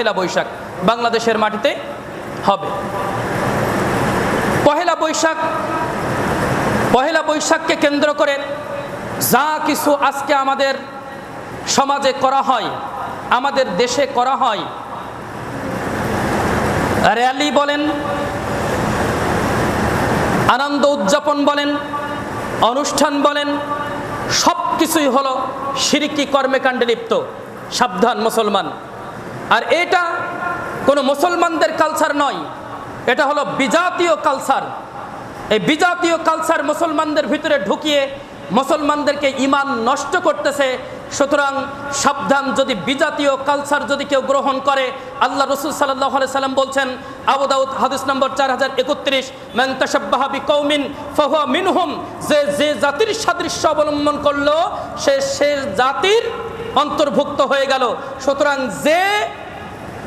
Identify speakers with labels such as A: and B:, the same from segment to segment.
A: পহেলা বৈশাখ বাংলাদেশের মাটিতে হবে। পহেলা বৈশাখ, পহেলা বৈশাখকে কেন্দ্র করে যা কিছু আজকে আমাদের সমাজে করা হয়, আমাদের দেশে করা হয়, র্যালি বলেন, আনন্দ উদযাপন বলেন, অনুষ্ঠান বলেন সব কিছুই হলো সিরিকি কর্মকাণ্ডে লিপ্ত, সাবধান মুসলমান। আর এটা কোনো মুসলমানদের কালচার নয়। এটা হলো বিজাতীয় কালচার এই বিজাতীয় কালচার মুসলমানদের ভিতরে ঢুকিয়ে মুসলমানদেরকে ইমান নষ্ট করতেছে। সুতরাং সাবধান, যদি বিজাতীয় কালচার যদি কেউ গ্রহণ করে, আল্লাহ রসুল সাল্লাহ সাল্লাম বলছেন আবুদাউদ হাদিস নম্বর চার হাজার একত্রিশ মেন্তাসাবাহাবি কৌমিন ফহুয়া মিনহুম যে যে জাতির সাদৃশ্য অবলম্বন করল, সে সে জাতির অন্তর্ভুক্ত হয়ে গেল। সুতরাং যে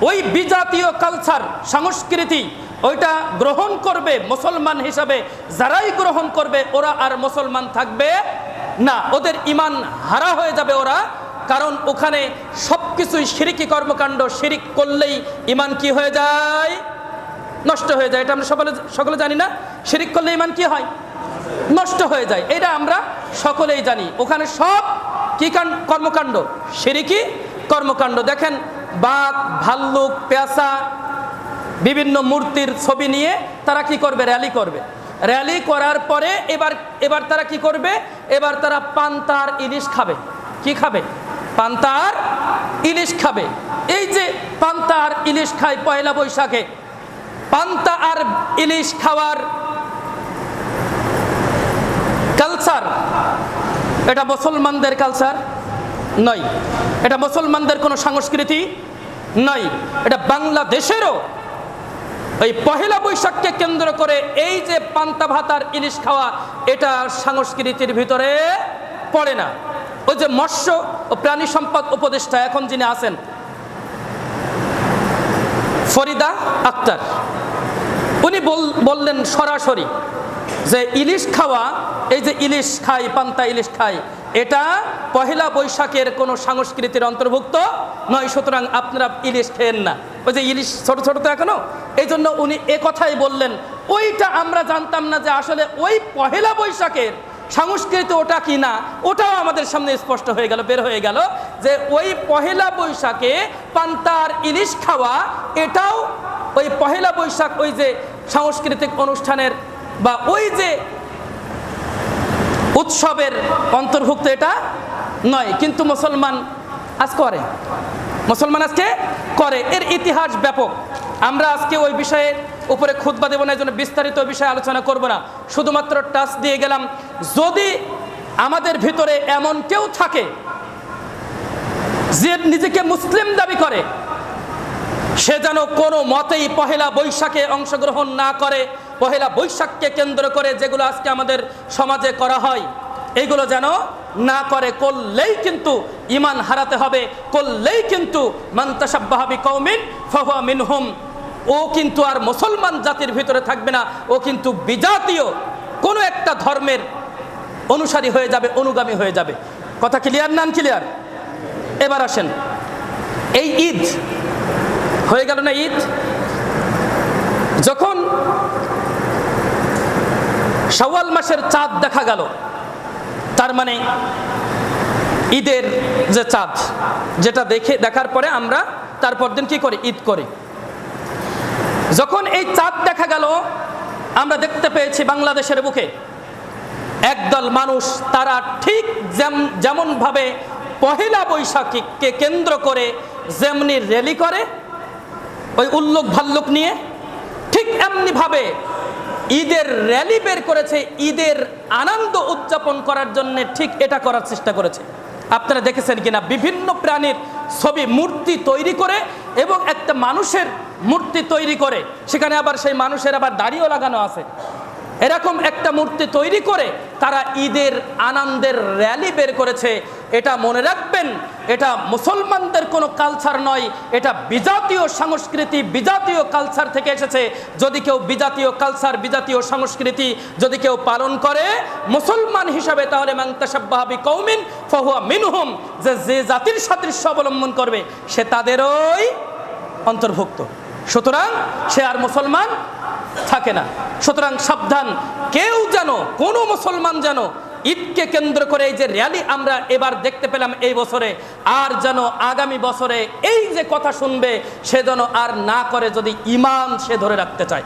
A: ওই বিজাতীয় কালচার সংস্কৃতি, ওইটা গ্রহণ করবে মুসলমান হিসাবে, যারাই গ্রহণ করবে, ওরা আর মুসলমান থাকবে না। ওদের ইমান হারা হয়ে যাবে ওরা। কারণ ওখানে সব কিছুই সিরিকি কর্মকাণ্ড শিরিক করলেই ইমান কি হয়ে যায়? নষ্ট হয়ে যায়। এটা আমরা সকলে সকলে জানি না। শিরিক করলে ইমান কি হয়? নষ্ট হয়ে যায়। এটা আমরা সকলেই জানি। ওখানে সব কি কর্মকাণ্ড। সিরিকি কর্মকাণ্ড। দেখেন, বাঘ, ভাল্লুক, পেঁচা, বিভিন্ন মূর্তির ছবি নিয়ে তারা কি করবে? র্যালি করবে। র্যালি করার পরে এবার এবার তারা কি করবে? এবার তারা পান্তার ইলিশ খাবে। কি খাবে? পান্তার ইলিশ খাবে। এই যে পান্তার ইলিশ খায় পয়লা বৈশাখে। পান্তা আর ইলিশ খাওয়ার কালচার এটা মুসলমানদের কালচার নয়। এটা মুসলমানদের কোনো সংস্কৃতি নয়। এটা বাংলাদেশেরও এই পহেলা বৈশাখকে কেন্দ্র করে এই যে পান্তা ভাতার ইলিশ খাওয়া, এটা সংস্কৃতির ভিতরে পড়ে না। ওই যে মৎস্য ও প্রাণী সম্পদ উপদেষ্টা এখন যিনি আছেন, ফরিদা আক্তার, উনি বল- বললেন সরাসরি যে ইলিশ খাওয়া, এই যে ইলিশ খাই, পান্তা ইলিশ খাই, এটা পহেলা বৈশাখের কোনো সংস্কৃতির অন্তর্ভুক্ত নয়, সুতরাং আপনারা ইলিশ খেয়েন না। ওই যে ইলিশ ছোট ছোট তো এখনও। এই জন্য উনি কথাই বললেন, ওইটা আমরা জানতাম না যে আসলে ওই পহেলা বৈশাখের সংস্কৃতি ওটা কি না? ওটাও আমাদের সামনে স্পষ্ট হয়ে গেল, বের হয়ে গেল যে ওই পহেলা বৈশাখে পান্তার ইলিশ খাওয়া, এটাও ওই পহেলা বৈশাখ ওই যে সাংস্কৃতিক অনুষ্ঠানের বা ওই যে উৎসবের অন্তর্ভুক্ত এটা নয়, কিন্তু মুসলমান আজ করে। মুসলমান আজকে করে। এর ইতিহাস ব্যাপক। আমরা আজকে ওই বিষয়ে উপরে খুতবা দেব না, এই জন্য বিস্তারিত বিষয়ে আলোচনা করব না। শুধুমাত্র টাচ দিয়ে গেলাম, যদি আমাদের ভিতরে এমন কেউ থাকে যে নিজেকে মুসলিম দাবি করে, সে যেন কোনো মতেই পহেলা বৈশাখে অংশগ্রহণ না করে পহেলা বৈশাখকে কেন্দ্র করে যেগুলো আজকে আমাদের সমাজে করা হয়, এগুলো যেন না করে, করলেই কিন্তু ইমান হারাতে হবে, করলেই কিন্তু মান্তাসাব্বাহাবি কৌমিন ফহুয়া মিনহুম। ও কিন্তু আর মুসলমান জাতির ভিতরে থাকবে না, ও কিন্তু বিজাতীয় কোনো একটা ধর্মের অনুসারী হয়ে যাবে, অনুগামী হয়ে যাবে। কথা ক্লিয়ার নান ক্লিয়ার এবার আসেন। এই ঈদ, হয়ে গেল না ঈদ যখন সওয়াল মাসের চাঁদ দেখা গেল। তার মানে ঈদের যে চাঁদ, যেটা দেখে দেখার পরে আমরা তারপর দিন কি করি? ঈদ করি। যখন এই চাঁদ দেখা গেল, আমরা দেখতে পেয়েছি বাংলাদেশের বুকে একদল মানুষ, তারা ঠিক যেম- যেমনভাবে পহেলা বৈশাখীকে কেন্দ্র করে যেমনি র্যালি করে, ওই উল্লুক ভাল্লুক নিয়ে ঠিক এমনিভাবে ঈদের র্যালি বের করেছে, ঈদের আনন্দ উদযাপন করার জন্য ঠিক এটা করার চেষ্টা করেছে। আপনারা দেখেছেন কিনা, বিভিন্ন প্রাণীর ছবি, মূর্তি তৈরি করে এবং একটা মানুষের মূর্তি তৈরি করে। সেখানে আবার সেই মানুষের আবার দাড়িও লাগানো আছে। এরকম একটা মূর্তি তৈরি করে তারা ঈদের আনন্দের র্যালি বের করেছে। এটা মনে রাখবেন, এটা মুসলমানদের কোনো কালচার নয়, এটা বিজাতীয় সংস্কৃতি, বিজাতীয় কালচার থেকে এসেছে। যদি কেউ বিজাতীয় কালচার বিজাতীয় সংস্কৃতি যদি কেউ পালন করে মুসলমান হিসাবে, তাহলে মাংতাসাব্বাহাবি কৌমিন ফহুয়া মিনহুম, যে যে জাতির সাদৃশ্য অবলম্বন করবে, সে তাদেরই অন্তর্ভুক্ত। সুতরাং সে আর মুসলমান থাকে না। সুতরাং সাবধান, কেউ যেন, কোনো মুসলমান যেন ঈদকে কেন্দ্র করে এই যে র্যালি আমরা এবার দেখতে পেলাম এই বছরে, আর যেন আগামী বছরে এই যে কথা শুনবে, সে যেন আর না করে যদি ইমান সে ধরে রাখতে চায়।